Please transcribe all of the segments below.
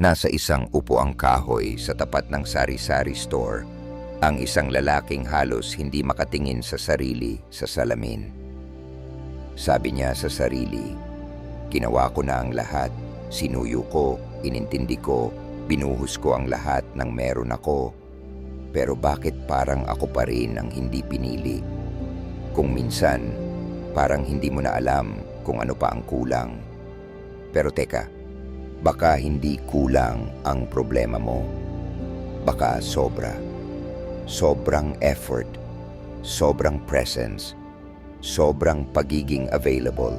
Nasa isang upuang kahoy sa tapat ng sari-sari store, ang isang lalaking halos hindi makatingin sa sarili sa salamin. Sabi niya sa sarili, ginawa ko na ang lahat, sinuyo ko, inintindi ko, binuhos ko ang lahat ng meron ako. Pero bakit parang ako pa rin ang hindi pinili? Kung minsan, parang hindi mo na alam kung ano pa ang kulang. Pero teka, baka hindi kulang ang problema mo. Baka sobra. Sobrang effort, sobrang presence, sobrang pagiging available.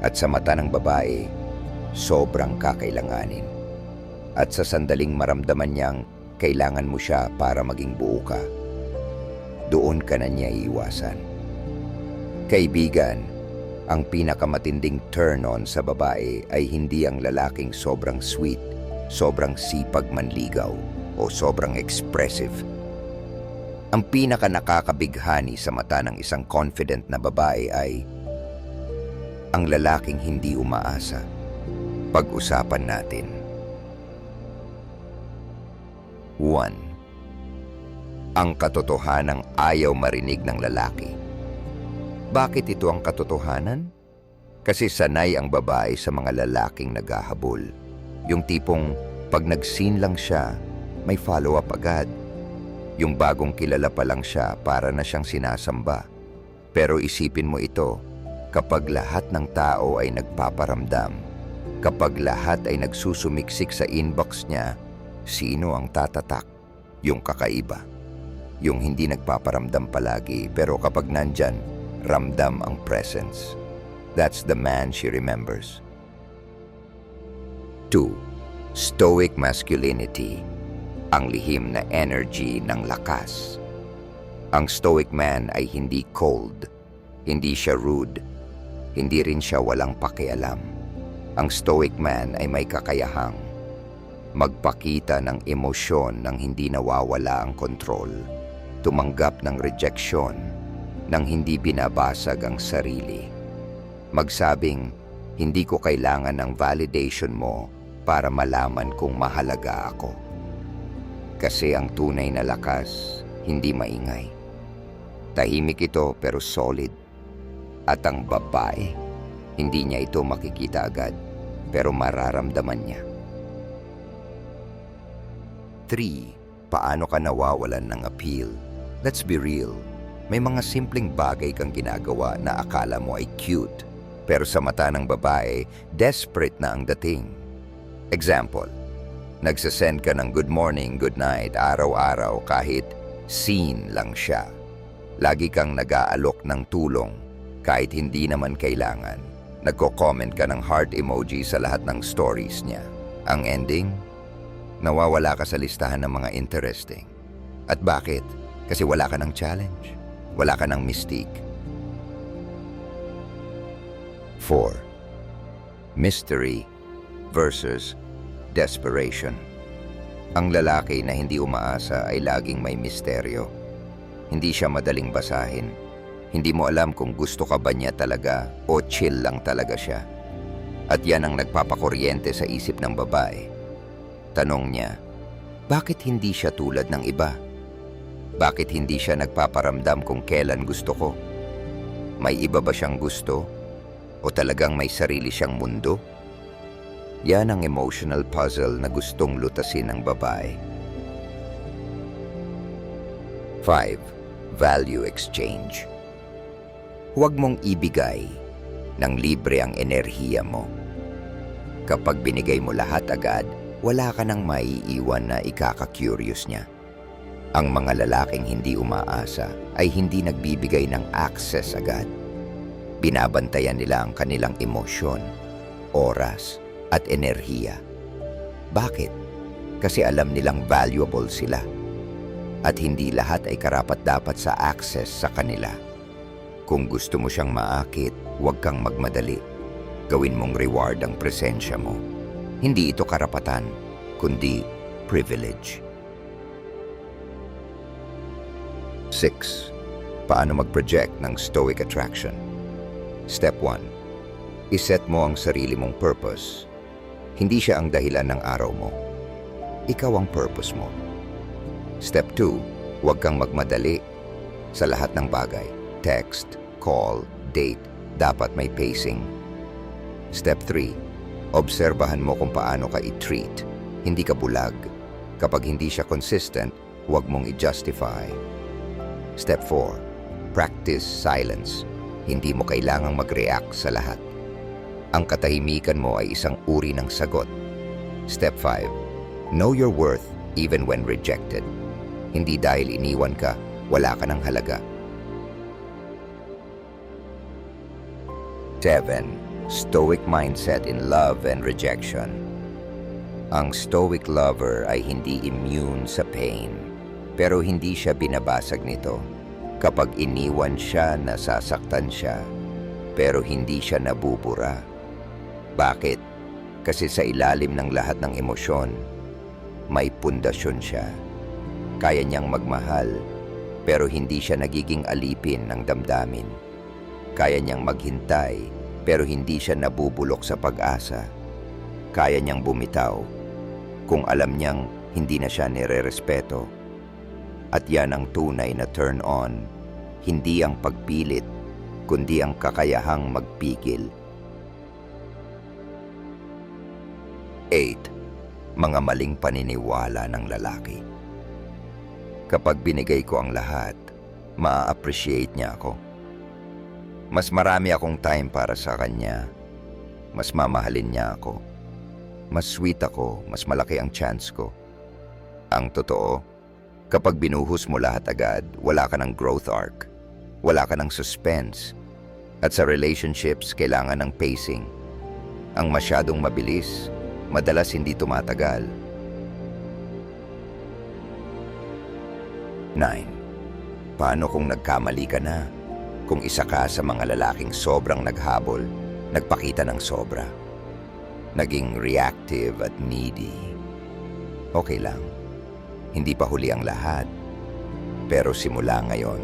At sa mata ng babae, sobrang kakailanganin. At sa sandaling maramdaman niyang kailangan mo siya para maging buo ka, doon ka na niya iiwasan. Kaibigan, ang pinakamatinding turn-on sa babae ay hindi ang lalaking sobrang sweet, sobrang sipag manligaw, o sobrang expressive. Ang pinaka nakakabighani sa mata ng isang confident na babae ay ang lalaking hindi umaasa. Pag-usapan natin. 1. Ang katotohanang ayaw marinig ng lalaki. Bakit ito ang katotohanan? Kasi sanay ang babae sa mga lalaking naghahabol. Yung tipong pag nag-scene lang siya, may follow-up agad. Yung bagong kilala pa lang siya para na siyang sinasamba. Pero isipin mo ito, kapag lahat ng tao ay nagpaparamdam, kapag lahat ay nagsusumiksik sa inbox niya, sino ang tatatak? Yung kakaiba. Yung hindi nagpaparamdam palagi pero kapag nandyan, ramdam ang presence. That's the man she remembers. 2. Stoic masculinity. Ang lihim na energy ng lakas. Ang stoic man ay hindi cold, hindi siya rude, hindi rin siya walang pakialam. Ang stoic man ay may kakayahang magpakita ng emosyon nang hindi nawawala ang kontrol, tumanggap ng rejeksyon nang hindi binabasag ang sarili. Magsabing, hindi ko kailangan ng validation mo para malaman kung mahalaga ako. Kasi ang tunay na lakas, hindi maingay. Tahimik ito pero solid. At ang babae, hindi niya ito makikita agad pero mararamdaman niya. 3. Paano ka nawawalan ng appeal? Let's be real. May mga simpleng bagay kang ginagawa na akala mo ay cute. Pero sa mata ng babae, desperate na ang dating. Example, nagsasend ka ng good morning, good night, araw-araw kahit scene lang siya. Lagi kang nag-aalok ng tulong kahit hindi naman kailangan. Nagko-comment ka ng heart emoji sa lahat ng stories niya. Ang ending, nawawala ka sa listahan ng mga interesting. At bakit? Kasi wala ka ng challenge. Wala ka ng mystique. 4. Mystery versus desperation. Ang lalaki na hindi umaasa ay laging may misteryo. Hindi siya madaling basahin. Hindi mo alam kung gusto ka ba niya talaga o chill lang talaga siya. At yan ang nagpapakuryente sa isip ng babae. Tanong niya, bakit hindi siya tulad ng iba? Bakit hindi siya nagpaparamdam kung kailan gusto ko? May iba ba siyang gusto? O talagang may sarili siyang mundo? Yan ang emotional puzzle na gustong lutasin ng babae. 5. Value exchange. Huwag mong ibigay ng libre ang enerhiya mo. Kapag binigay mo lahat agad, wala ka nang maiiwan na ikaka-curious niya. Ang mga lalaking hindi umaasa ay hindi nagbibigay ng access agad. Binabantayan nila ang kanilang emosyon, oras, at enerhiya. Bakit? Kasi alam nilang valuable sila. At hindi lahat ay karapat-dapat sa access sa kanila. Kung gusto mo siyang maakit, huwag kang magmadali. Gawin mong reward ang presensya mo. Hindi ito karapatan, kundi privilege. 6. Paano mag-project ng stoic attraction? Step 1. Iset mo ang sarili mong purpose. Hindi siya ang dahilan ng araw mo. Ikaw ang purpose mo. Step 2, huwag kang magmadali sa lahat ng bagay. Text, call, date, dapat may pacing. Step 3, obserbahan mo kung paano ka i-treat. Hindi ka bulag. Kapag hindi siya consistent, huwag mong i-justify. Step 4, practice silence. Hindi mo kailangang mag-react sa lahat. Ang katahimikan mo ay isang uri ng sagot. Step 5, know your worth even when rejected. Hindi dahil iniwan ka, wala ka ng halaga. 7. Stoic mindset in love and rejection. Ang stoic lover ay hindi immune sa pain, pero hindi siya binabasag nito. Kapag iniwan siya, nasasaktan siya, pero hindi siya nabubura. Bakit? Kasi sa ilalim ng lahat ng emosyon, may pundasyon siya. Kaya niyang magmahal, pero hindi siya nagiging alipin ng damdamin. Kaya niyang maghintay, pero hindi siya nabubulok sa pag-asa. Kaya niyang bumitaw, kung alam niyang hindi na siya nire-respeto. At yan ang tunay na turn on, hindi ang pagpilit, kundi ang kakayahang magpigil. 8. Mga maling paniniwala ng lalaki. Kapag binigay ko ang lahat, maa-appreciate niya ako. Mas marami akong time para sa kanya. Mas mamahalin niya ako. Mas sweet ako, mas malaki ang chance ko. Ang totoo, kapag binuhos mo lahat agad, wala ka ng growth arc. Wala ka ng suspense. At sa relationships, kailangan ng pacing. Ang masyadong mabilis, madalas hindi tumatagal. 9. Paano kung nagkamali ka na? Kung isa ka sa mga lalaking sobrang naghabol, nagpakita ng sobra. Naging reactive at needy. Okay lang. Hindi pa huli ang lahat. Pero simula ngayon,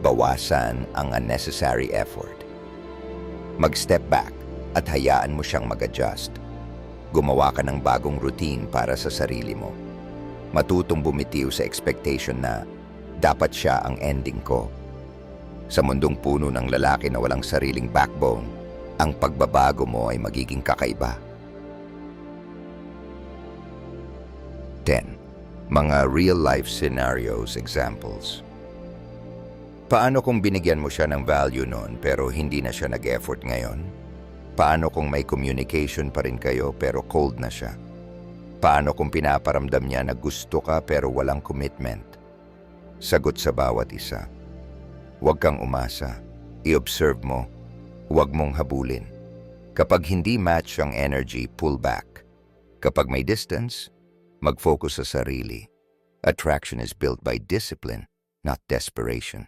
bawasan ang unnecessary effort. Mag-step back at hayaan mo siyang mag-adjust. Gumawa ka ng bagong routine para sa sarili mo. Matutong bumitiw sa expectation na dapat siya ang ending ko. Sa mundong puno ng lalaki na walang sariling backbone, ang pagbabago mo ay magiging kakaiba. 10. Mga real-life scenarios examples. Paano kung binigyan mo siya ng value noon pero hindi na siya nag-effort ngayon? Paano kung may communication pa rin kayo pero cold na siya? Paano kung pinaparamdam niya na gusto ka pero walang commitment? Sagot sa bawat isa. Huwag kang umasa. I-observe mo. Huwag mong habulin. Kapag hindi match ang energy, pull back. Kapag may distance, mag-focus sa sarili. Attraction is built by discipline, not desperation.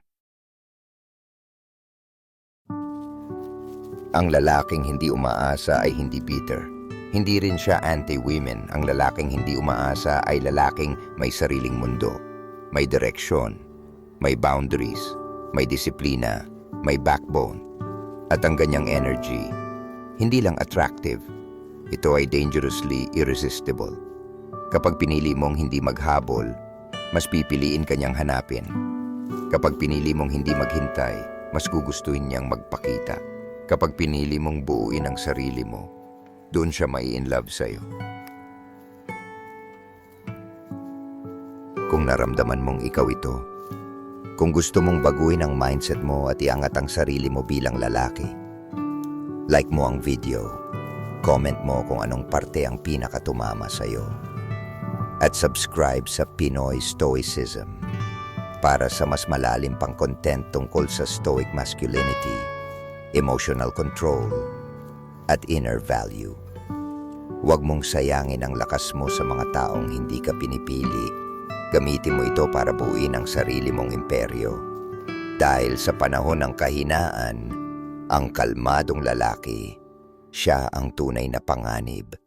Ang lalaking hindi umaasa ay hindi bitter. Hindi rin siya anti-women. Ang lalaking hindi umaasa ay lalaking may sariling mundo, may direksyon, may boundaries, may disiplina, may backbone. At ang ganyang energy, hindi lang attractive, ito ay dangerously irresistible. Kapag pinili mong hindi maghabol, mas pipiliin kanyang hanapin. Kapag pinili mong hindi maghintay, mas gugustuhin niyang magpakita. Kapag pinili mong buuin ang sarili mo, doon siya mai in love sa'yo. Kung naramdaman mong ikaw ito, kung gusto mong baguhin ang mindset mo at iangat ang sarili mo bilang lalaki, like mo ang video, comment mo kung anong parte ang pinakatumama sa'yo, at subscribe sa Pinoy Stoicism para sa mas malalim pang content tungkol sa stoic masculinity, emotional control, at inner value. Huwag mong sayangin ang lakas mo sa mga taong hindi ka pinipili. Gamitin mo ito para buuin ang sarili mong imperyo. Dahil sa panahon ng kahinaan, ang kalmadong lalaki, siya ang tunay na panganib